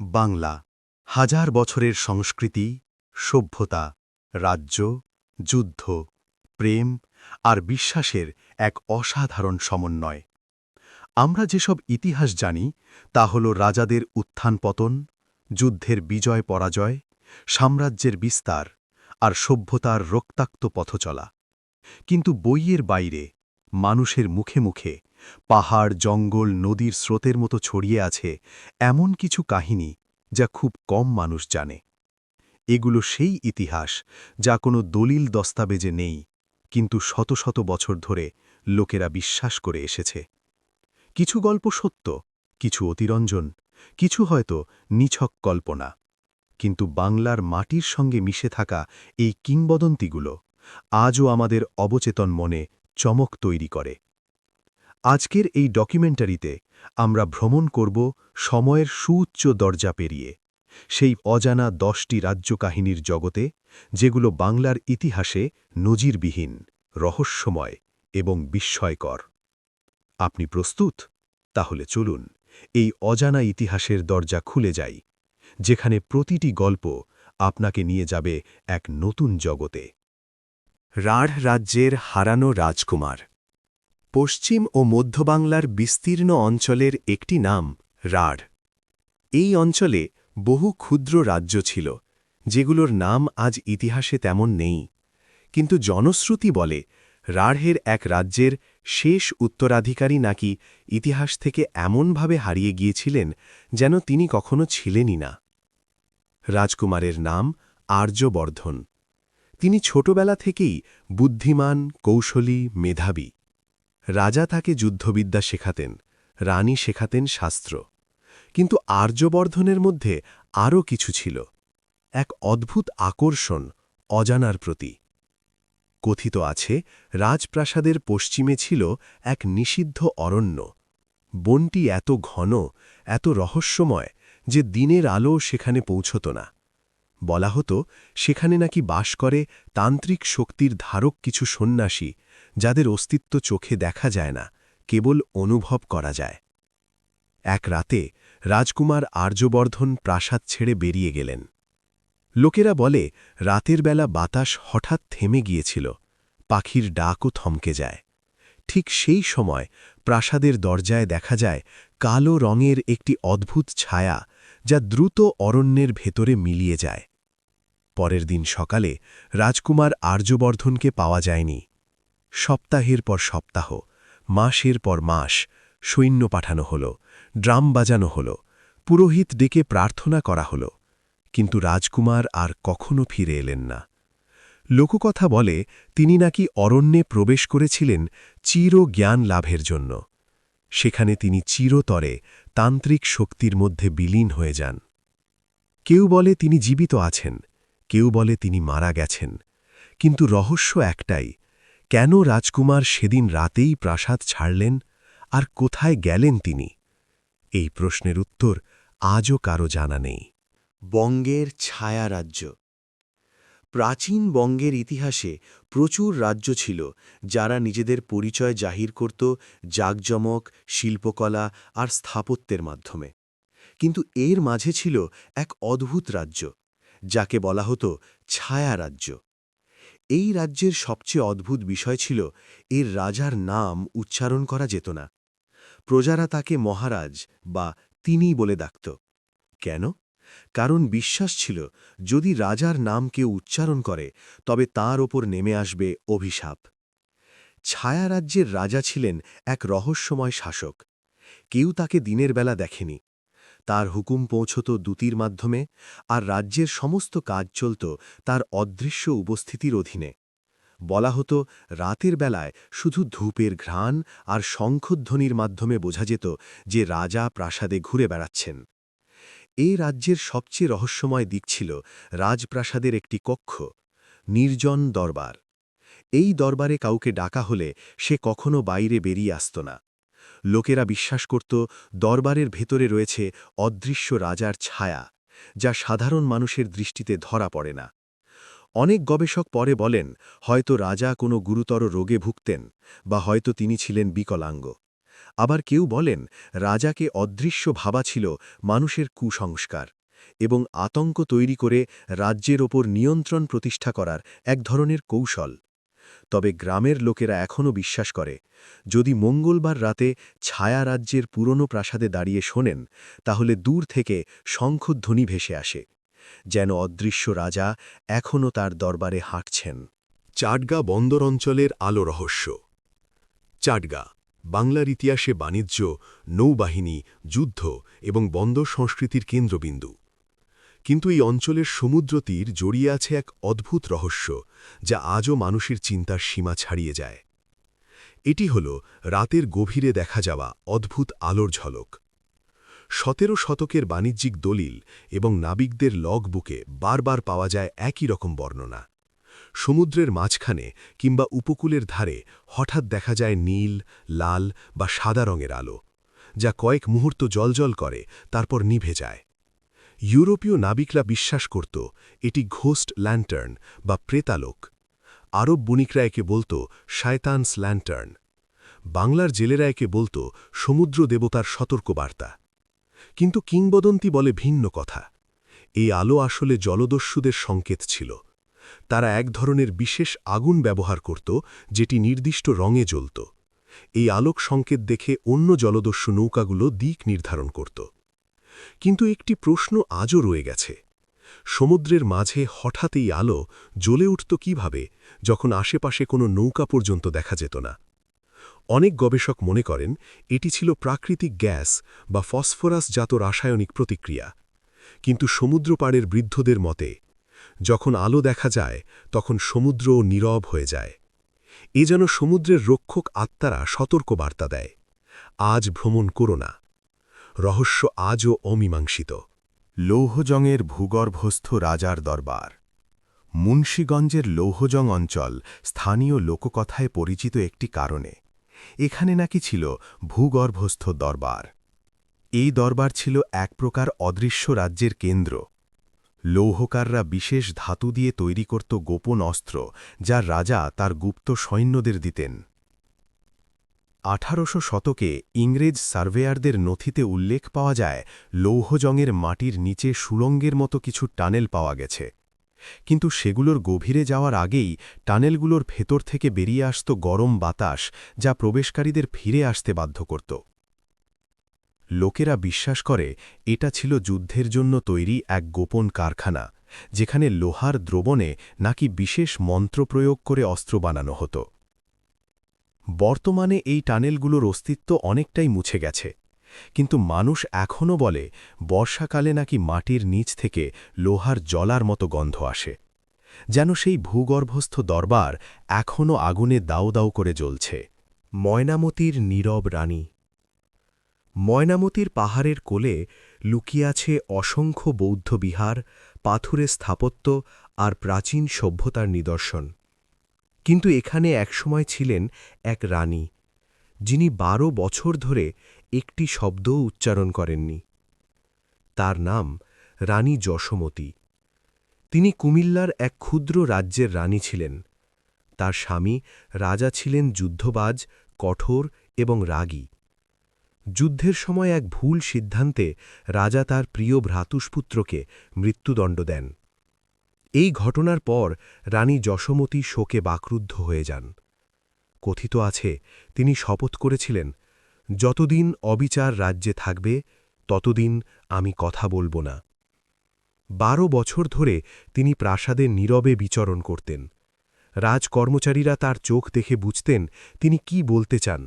বাংলা, হাজার বছরের সংস্কৃতি, সভ্যতা, রাজ্য, যুদ্ধ, প্রেম আর বিশ্বাসের এক অসাধারণ সমন্বয়। আমরা যেসব ইতিহাস জানি, তা হল রাজাদের উত্থান পতন, যুদ্ধের বিজয় পরাজয়, সাম্রাজ্যের বিস্তার আর সভ্যতার রক্তাক্ত পথচলা। কিন্তু বইয়ের বাইরে, মানুষের মুখে মুখে পাহাড়, জঙ্গল, নদীর স্রোতের মতো ছড়িয়ে আছে এমন কিছু কাহিনী যা খুব কম মানুষ জানে। এগুলো সেই ইতিহাস যা কোনো দলিল দস্তাবেজে নেই, কিন্তু শত শত বছর ধরে লোকেরা বিশ্বাস করে এসেছে। কিছু গল্প সত্য, কিছু অতিরঞ্জন, কিছু হয়তো নিছক কল্পনা, কিন্তু বাংলার মাটির সঙ্গে মিশে থাকা এই কিংবদন্তিগুলো আজও আমাদের অবচেতন মনে চমক তৈরি করে। আজকের এই ডকুমেন্টারিতে আমরা ভ্রমণ করব সময়ের সুউচ্চ দরজা পেরিয়ে, সেই অজানা দশটি রাজ্য কাহিনীর জগতে যেগুলো বাংলার ইতিহাসে নজিরবিহীন, রহস্যময় এবং বিস্ময়কর। আপনি প্রস্তুত? তাহলে চলুন, এই অজানা ইতিহাসের দরজা খুলে যাই, যেখানে প্রতিটি গল্প আপনাকে নিয়ে যাবে এক নতুন জগতে। রাঢ় রাজ্যের হারানো রাজকুমার। পশ্চিম ও মধ্য বাংলার বিস্তীর্ণ অঞ্চলের একটি নাম, রাঢ়। এই অঞ্চলে বহু ক্ষুদ্র রাজ্য ছিল, যেগুলোর নাম আজ ইতিহাসে তেমন নেই। কিন্তু জনশ্রুতি বলে, রাঢ়ের এক রাজ্যের শেষ উত্তরাধিকারী নাকি ইতিহাস থেকে এমনভাবে হারিয়ে গিয়েছিলেন যেন তিনি কখনো ছিলেনই না। রাজকুমারের নাম আর্যবর্ধন। তিনি ছোটবেলা থেকেই বুদ্ধিমান, কৌশলী, মেধাবী। রাজা তাকে যুদ্ধবিদ্যা শেখাতেন, রানী শেখাতেন শাস্ত্র। কিন্তু আর্যবর্ধনের মধ্যে আরও কিছু ছিল, এক অদ্ভুত আকর্ষণ, অজানার প্রতি। কথিত আছে, রাজপ্রাসাদের পশ্চিমে ছিল এক নিষিদ্ধ অরণ্য। বনটি এত ঘন, এত রহস্যময় যে দিনের আলো সেখানে পৌঁছত না। বলা হতো, সেখানে নাকি বাস করে তান্ত্রিক শক্তির ধারক কিছু সন্ন্যাসী, যাদের অস্তিত্ব চোখে দেখা যায় না, কেবল অনুভব করা যায়। এক রাতে রাজকুমার আর্যবর্ধন প্রাসাদ ছেড়ে বেরিয়ে গেলেন। লোকেরা বলে, রাতের বেলা বাতাস হঠাৎ থেমে গিয়েছিল, পাখির ডাকও থমকে যায়। ঠিক সেই সময় প্রাসাদের দরজায় দেখা যায় কালো রঙের একটি অদ্ভুত ছায়া, যা দ্রুত অরণ্যের ভেতরে মিলিয়ে যায়। পরের দিন সকালে রাজকুমার আর্যবর্ধনকে পাওয়া যায়নি। সপ্তাহের পর সপ্তাহ, মাসের পর মাস সৈন্য পাঠানো হল, ড্রাম বাজানো হল, পুরোহিত ডেকে প্রার্থনা করা হল, কিন্তু রাজকুমার আর কখনো ফিরে এলেন না। লোককথা বলে, তিনি নাকি অরণ্যে প্রবেশ করেছিলেন চির জ্ঞান লাভের জন্য। সেখানে তিনি চিরতরে তান্ত্রিক শক্তির মধ্যে বিলীন হয়ে যান। কেউ বলে তিনি জীবিত আছেন কেউ বলে তিনি মারা গেছেন। কিন্তু রহস্য একটাই, কেন রাজকুমার সেদিন রাতেই প্রাসাদ ছাড়লেন আর কোথায় গেলেন তিনি? এই প্রশ্নের উত্তর আজও কারও জানা নেই। বঙ্গের ছায়া রাজ্য প্রাচীন বঙ্গের ইতিহাসে প্রচুর রাজ্য ছিল যারা নিজেদের পরিচয় জাহির করত জাকজমক, শিল্পকলা আর স্থাপত্যের মাধ্যমে। কিন্তু এর মাঝে ছিল এক অদ্ভুত রাজ্য। যাকে বলা হতো ছায়া রাজ্য এই রাজ্যের সবচেয়ে অদ্ভুত বিষয় ছিল, এর রাজার নাম উচ্চারণ করা যেত না। প্রজারা তাকে মহারাজ বা তিনি বলে ডাকত। কেন? কারণ বিশ্বাস ছিল, যদি রাজার নাম কেউ উচ্চারণ করে, তবে তার ওপর নেমে আসবে অভিশাপ। ছায়া রাজ্যের রাজা ছিলেন এক রহস্যময় শাসক। কেউ তাকে দিনের বেলা দেখেনি। তার হুকুম পৌঁছত দূতির মাধ্যমে, আর রাজ্যের সমস্ত কাজ চলত তার অদৃশ্য উপস্থিতির অধীনে। বলা হতো, রাতের বেলায় শুধু ধূপের ঘ্রাণ আর শঙ্খধ্বনির মাধ্যমে বোঝা যেত যে রাজা প্রাসাদে ঘুরে বেড়াচ্ছেন। এ রাজ্যের সবচেয়ে রহস্যময় দিক ছিল রাজপ্রাসাদের একটি কক্ষ, নির্জন দরবার। এই দরবারে কাউকে ডাকা হলে সে কখনো বাইরে বেরিয়ে আসত না। লোকেরা বিশ্বাস করত, দরবারের ভেতরে রয়েছে অদৃশ্য রাজার ছায়া, যা সাধারণ মানুষের দৃষ্টিতে ধরা পড়ে না। অনেক গবেষক পরে বলেন, হয়তো রাজা কোনো গুরুতর রোগে ভুগতেন, বা হয়তো তিনি ছিলেন বিকলাঙ্গ। আবার কেউ বলেন, রাজাকে অদৃশ্য ভাবা ছিল মানুষের কুসংস্কার, এবং আতঙ্ক তৈরি করে রাজ্যের ওপর নিয়ন্ত্রণ প্রতিষ্ঠা করার এক ধরনের কৌশল। তবে গ্রামের লোকেরা এখনও বিশ্বাস করে, যদি মঙ্গলবার রাতে ছায়া রাজ্যের পুরনো প্রাসাদে দাঁড়িয়ে শোনেন, তাহলে দূর থেকে শঙ্খধ্বনি ভেসে আসে, যেন অদৃশ্য রাজা এখনও তার দরবারে হাঁটছেন। চাটগা বন্দর অঞ্চলের আলো রহস্য। চাটগা, বাংলার ইতিহাসে বাণিজ্য, নৌবাহিনী, যুদ্ধ এবং বন্দর সংস্কৃতির কেন্দ্রবিন্দু। কিন্তু এই অঞ্চলের সমুদ্র তীর জড়িয়ে আছে এক অদ্ভুত রহস্য, যা আজও মানুষের চিন্তার সীমা ছাড়িয়ে যায়। এটি হল রাতের গভীরে দেখা যাওয়া অদ্ভুত আলোর ঝলক। সতেরো শতকের বাণিজ্যিক দলিল এবং নাবিকদের লগ বুকে বারবার পাওয়া যায় একই রকম বর্ণনা। সমুদ্রের মাঝখানে কিংবা উপকূলের ধারে হঠাৎ দেখা যায় নীল, লাল বা সাদা রঙের আলো, যা কয়েক মুহূর্ত জলজল করে, তারপর নিভে যায়। ইউরোপীয় নাবিকরা বিশ্বাস করত, এটি ঘোস্ট ল্যান্টার্ন বা প্রেতালোক। আরব বণিকরা একে বলত শায়তানস ল্যান্টার্ন। বাংলার জেলেরা একে বলত সমুদ্র দেবতার সতর্কবার্তা। কিন্তু কিংবদন্তি বলে ভিন্ন কথা। এই আলো আসলে জলদস্যুদের সংকেত ছিল। তারা এক ধরনের বিশেষ আগুন ব্যবহার করত, যেটি নির্দিষ্ট রঙে জ্বলত। এই আলোক সংকেত দেখে অন্য জলদস্যু নৌকাগুলো দিক নির্ধারণ করত। কিন্তু একটি প্রশ্ন আজও রয়ে গেছে। সমুদ্রের মাঝে হঠাৎ এই আলো জ্বলে উঠত কীভাবে, যখন আশেপাশে কোনো নৌকা পর্যন্ত দেখা যেত না। অনেক গবেষক মনে করেন, এটি ছিল প্রাকৃতিক গ্যাস বা ফসফরাসজাত রাসায়নিক প্রতিক্রিয়া। কিন্তু সমুদ্র পাড়ের বৃদ্ধদের মতে, যখন আলো দেখা যায়, তখন সমুদ্রও নীরব হয়ে যায়। এ যেন সমুদ্রের রক্ষক আত্মারা সতর্ক বার্তা দেয়। আজ ভ্রমণ করো না। রহস্য আজও অমীমাংসিত। লৌহজংয়ের ভূগর্ভস্থ রাজার দরবার। মুন্সীগঞ্জের লৌহজং অঞ্চল স্থানীয় লোককথায় পরিচিত একটি কারণে। এখানে নাকি ছিল ভূগর্ভস্থ দরবার। এই দরবার ছিল এক প্রকার অদৃশ্য রাজ্যের কেন্দ্র। লৌহকাররা বিশেষ ধাতু দিয়ে তৈরি করত গোপন অস্ত্র, যা রাজা তার গুপ্ত সৈন্যদের দিতেন। আঠারোশো শতকে ইংরেজ সার্ভেয়ারদের নথিতে উল্লেখ পাওয়া যায়, লৌহজংয়ের মাটির নিচে সুড়ঙ্গের মতো কিছু টানেল পাওয়া গেছে। কিন্তু সেগুলোর গভীরে যাওয়ার আগেই টানেলগুলোর ভেতর থেকে বেরিয়ে আসত গরম বাতাস, যা প্রবেশকারীদের ফিরে আসতে বাধ্য করত। লোকেরা বিশ্বাস করে, এটা ছিল যুদ্ধের জন্য তৈরি এক গোপন কারখানা, যেখানে লোহার দ্রবণে নাকি বিশেষ মন্ত্র প্রয়োগ করে অস্ত্র বানানো হতো। বর্তমানে এই টানেলগুলোর অস্তিত্ব অনেকটাই মুছে গেছে। কিন্তু মানুষ এখনও বলে, বর্ষাকালে নাকি মাটির নিচ থেকে লোহার জলার মতো গন্ধ আসে। যেন সেই ভূগর্ভস্থ দরবার এখনও আগুনে দাউ দাউ করে জ্বলছে। ময়নামতির নীরব রানী। ময়নামতির পাহাড়ের কোলে লুকিয়ে আছে অসংখ্য বৌদ্ধ বিহার, পাথুরে স্থাপত্য আর প্রাচীন সভ্যতার নিদর্শন। কিন্তু এখানে একসময় ছিলেন এক রানী, যিনি বারো বছর ধরে একটি শব্দও উচ্চারণ করেননি। তার নাম রানী যশোমতী। তিনি কুমিল্লার এক ক্ষুদ্র রাজ্যের রানী ছিলেন। তার স্বামী রাজা ছিলেন যুদ্ধবাজ, কঠোর এবং রাগী। যুদ্ধের সময় এক ভুল সিদ্ধান্তে রাজা তার প্রিয় ভ্রাতুষ্পুত্রকে মৃত্যুদণ্ড দেন। এই ঘটনার পর রানী যশোমতী শোকে বাকরুদ্ধ হয়ে যান। কথিত আছে, তিনি শপথ করেছিলেন, যতদিন অবিচার রাজ্যে থাকবে, ততদিন আমি কথা বলব না। বারো বছর ধরে তিনি প্রাসাদে নীরবে বিচরণ করতেন। রাজকর্মচারীরা তার চোখ দেখে বুঝতেন তিনি কি বলতে চান।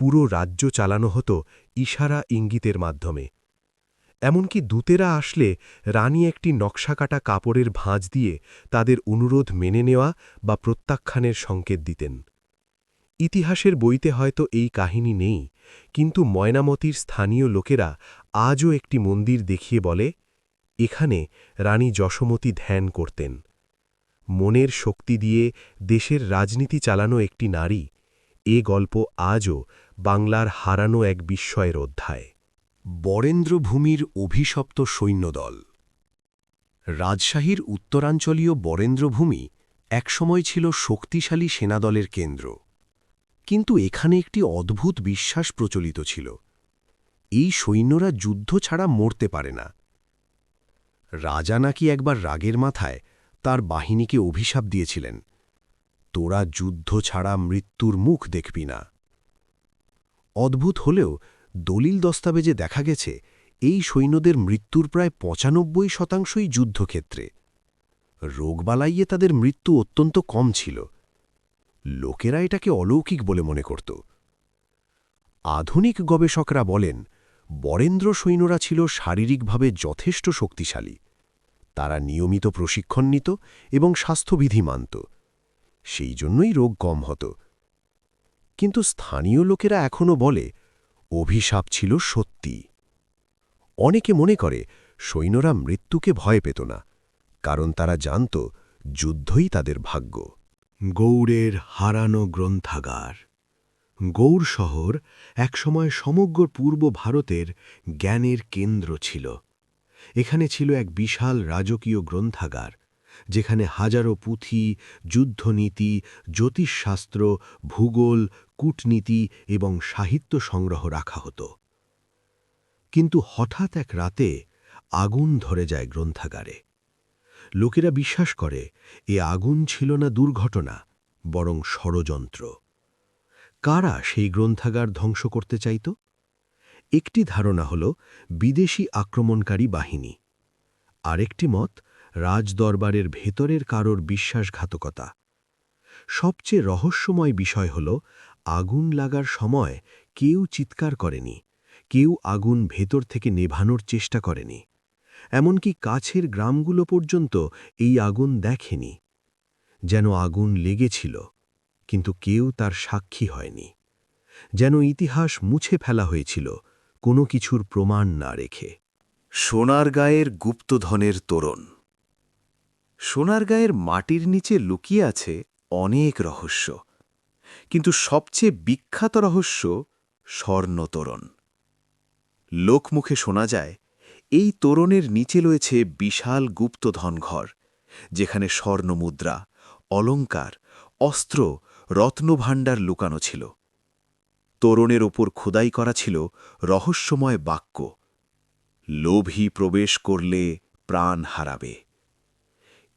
পুরো রাজ্য চালানো হতো ইশারা ইঙ্গিতের মাধ্যমে। এমনকি দূতেরা আসলে রানী একটি নকশাকাটা কাপড়ের ভাঁজ দিয়ে তাদের অনুরোধ মেনে নেওয়া বা প্রত্যাখ্যানের সংকেত দিতেন। ইতিহাসের বইতে হয়তো এই কাহিনী নেই, কিন্তু ময়নামতির স্থানীয় লোকেরা আজও একটি মন্দির দেখিয়ে বলে, এখানে রানী যশোমতী ধ্যান করতেন। মনের শক্তি দিয়ে দেশের রাজনীতি চালানো একটি নারী, এ গল্প আজও বাংলার হারানো এক বিস্ময়ের অধ্যায়। বরেন্দ্রভূমির অভিশপ্ত সৈন্যদল। রাজশাহীর উত্তরাঞ্চলীয় বরেন্দ্রভূমি একসময় ছিল শক্তিশালী সেনাদলের কেন্দ্র। কিন্তু এখানে একটি অদ্ভুত বিশ্বাস প্রচলিত ছিল। এই সৈন্যরা যুদ্ধ ছাড়া মরতে পারে না। রাজা নাকি একবার রাগের মাথায় তার বাহিনীকে অভিশাপ দিয়েছিলেন। তোরা যুদ্ধ ছাড়া মৃত্যুর মুখ দেখবি না। অদ্ভুত হলেও দলিল দস্তাবেজে দেখা গেছে, এই সৈন্যদের মৃত্যুর প্রায় পঁচানব্বই শতাংশই যুদ্ধক্ষেত্রে। রোগবালাইয়ে তাদের মৃত্যু অত্যন্ত কম ছিল। লোকেরা এটাকে অলৌকিক বলে মনে করত। আধুনিক গবেষকরা বলেন, বরেন্দ্র সৈন্যরা ছিল শারীরিকভাবে যথেষ্ট শক্তিশালী। তারা নিয়মিত প্রশিক্ষণ নিত এবং স্বাস্থ্যবিধি মানত। সেই জন্যই রোগ কম হতো। কিন্তু স্থানীয় লোকেরা এখনও বলে অভিশাপ ছিল সত্যি। অনেকে মনে করে সৈন্যরা মৃত্যুকে ভয় পেত না, কারণ তারা জানত যুদ্ধই তাদের ভাগ্য। গৌড়ের হারানো গ্রন্থাগার। গৌড় শহর একসময় সমগ্র পূর্ব ভারতের জ্ঞানের কেন্দ্র ছিল। এখানে ছিল এক বিশাল রাজকীয় গ্রন্থাগার যেখানে হাজারো পুঁথি, যুদ্ধনীতি, জ্যোতিষশাস্ত্র, ভূগোল, কূটনীতি এবং সাহিত্য সংগ্রহ রাখা হতো। কিন্তু হঠাৎ এক রাতে আগুন ধরে যায় গ্রন্থাগারে। লোকেরা বিশ্বাস করে, এ আগুন ছিল না দুর্ঘটনা, বরং ষড়যন্ত্র। কারা সেই গ্রন্থাগার ধ্বংস করতে চাইত? একটি ধারণা হল, বিদেশি আক্রমণকারী বাহিনী। আরেকটি মত রাজদরবারের ভেতরের কারোর বিশ্বাসঘাতকতা। সবচেয়ে রহস্যময় বিষয় হল, আগুন লাগার সময় কেউ চিৎকার করেনি, কেউ আগুন ভেতর থেকে নেভানোর চেষ্টা করেনি, এমনকি কাছের গ্রামগুলো পর্যন্ত এই আগুন দেখেনি, যেন আগুন লেগেছিল, কিন্তু কেউ তার সাক্ষী হয়নি, যেন ইতিহাস মুছে ফেলা হয়েছিল, কোনো কিছুর প্রমাণ না রেখে। সোনার গায়ের গুপ্তধনের তোরণ সোনারগাঁয়ের মাটির নিচে লুকিয়ে আছে অনেক রহস্য। কিন্তু সবচেয়ে বিখ্যাত রহস্য স্বর্ণতোরণ। লোকমুখে শোনা যায়, এই তোরণের নিচে রয়েছে বিশাল গুপ্তধন ঘর, যেখানে স্বর্ণমুদ্রা, অলঙ্কার, অস্ত্র, রত্নভাণ্ডার লুকানো ছিল। তোরণের ওপর খোদাই করা ছিল রহস্যময় বাক্য, লোভী প্রবেশ করলে প্রাণ হারাবে।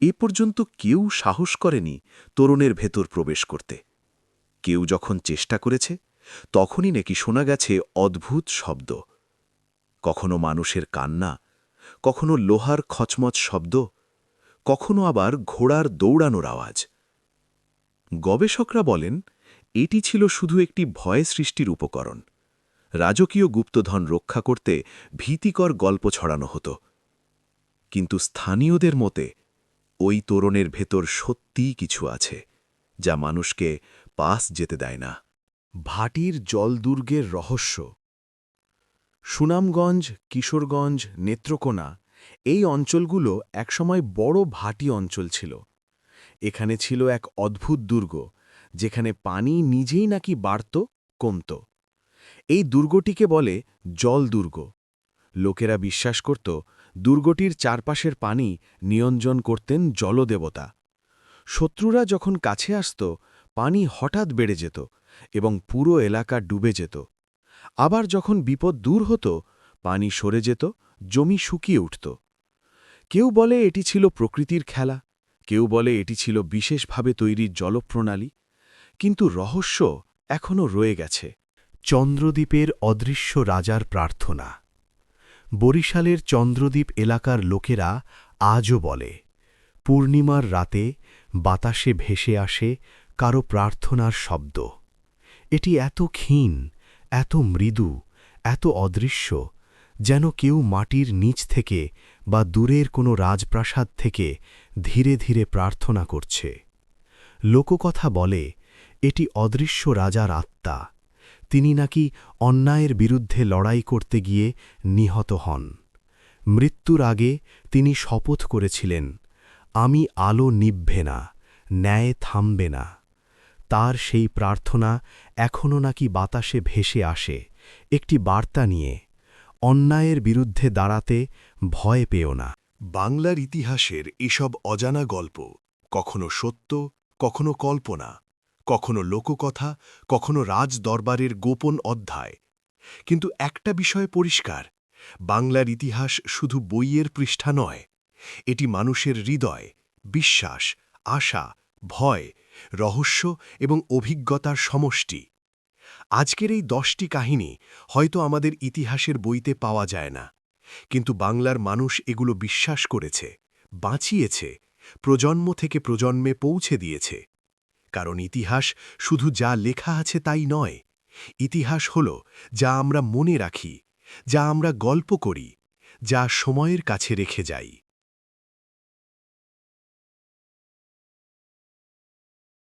এ পর্যন্ত কেউ সাহস করেনি তরুণের ভেতর প্রবেশ করতে। কেউ যখন চেষ্টা করেছে, তখনই নাকি শোনা গেছে অদ্ভুত শব্দ। কখনো মানুষের কান্না, কখনো লোহার খচমচ শব্দ, কখনো আবার ঘোড়ার দৌড়ানোর আওয়াজ। গবেষকরা বলেন, এটি ছিল শুধু একটি ভয় সৃষ্টির উপকরণ। রাজকীয় গুপ্তধন রক্ষা করতে ভীতিকর গল্প ছড়ানো হতো। কিন্তু স্থানীয়দের মতে ওই তোরণের ভেতর সত্যিই কিছু আছে, যা মানুষকে পাস যেতে দেয় না। ভাটির জলদুর্গের রহস্য। সুনামগঞ্জ, কিশোরগঞ্জ, নেত্রকোনা, এই অঞ্চলগুলো একসময় বড় ভাটি অঞ্চল ছিল। এখানে ছিল এক অদ্ভুত দুর্গ, যেখানে পানি নিজেই নাকি বাড়ত, কমত। এই দুর্গটিকে বলে জল দুর্গ লোকেরা বিশ্বাস করত দুর্গটির চারপাশের পানি নিয়ন্ত্রণ করতেন জলদেবতা। শত্রুরা যখন কাছে আসত, পানি হঠাৎ বেড়ে যেত এবং পুরো এলাকা ডুবে যেত। আবার যখন বিপদ দূর হতো, পানি সরে যেত, জমি শুকিয়ে উঠত। কেউ বলে এটি ছিল প্রকৃতির খেলা, কেউ বলে এটি ছিল বিশেষভাবে তৈরি জলপ্রণালী, কিন্তু রহস্য এখনও রয়ে গেছে। চন্দ্রদ্বীপের অদৃশ্য রাজার প্রার্থনা। বরিশালের চন্দ্রদ্বীপ এলাকার লোকেরা আজও বলে, পূর্ণিমার রাতে বাতাসে ভেসে আসে কারও প্রার্থনার শব্দ। এটি এত ক্ষীণ, এত মৃদু, এত অদৃশ্য, যেন কেউ মাটির নিচ থেকে বা দূরের কোনো রাজপ্রাসাদ থেকে ধীরে ধীরে প্রার্থনা করছে। লোককথা বলে, এটি অদৃশ্য রাজার আত্মা। তিনি নাকি অন্যায়ের বিরুদ্ধে লড়াই করতে গিয়ে নিহত হন। মৃত্যুর আগে তিনি শপথ করেছিলেন, আমি আলো নিভবে না, ন্যায় থামবে না। তার সেই প্রার্থনা এখনও নাকি বাতাসে ভেসে আসে। একটি বার্তা নিয়ে, অন্যায়ের বিরুদ্ধে দাঁড়াতে ভয় পেও না। বাংলার ইতিহাসের এসব অজানা গল্প কখনো সত্য, কখনো কল্পনা কখনো লোককথা, কখনো রাজ দরবারের গোপন অধ্যায়। কিন্তু একটা বিষয় পরিষ্কার, বাংলার ইতিহাস শুধু বইয়ের পৃষ্ঠা নয়, এটি মানুষের হৃদয়, বিশ্বাস, আশা, ভয়, রহস্য এবং অভিজ্ঞতার সমষ্টি। আজকের এই দশটি কাহিনী হয়তো আমাদের ইতিহাসের বইতে পাওয়া যায় না, কিন্তু বাংলার মানুষ এগুলো বিশ্বাস করেছে, বাঁচিয়েছে, প্রজন্ম থেকে প্রজন্মে পৌঁছে দিয়েছে। কারণ ইতিহাস শুধু যা লেখা আছে তাই নয়। ইতিহাস হল যা আমরা মনে রাখি, যা আমরা গল্প করি, যা সময়ের কাছে রেখে যাই।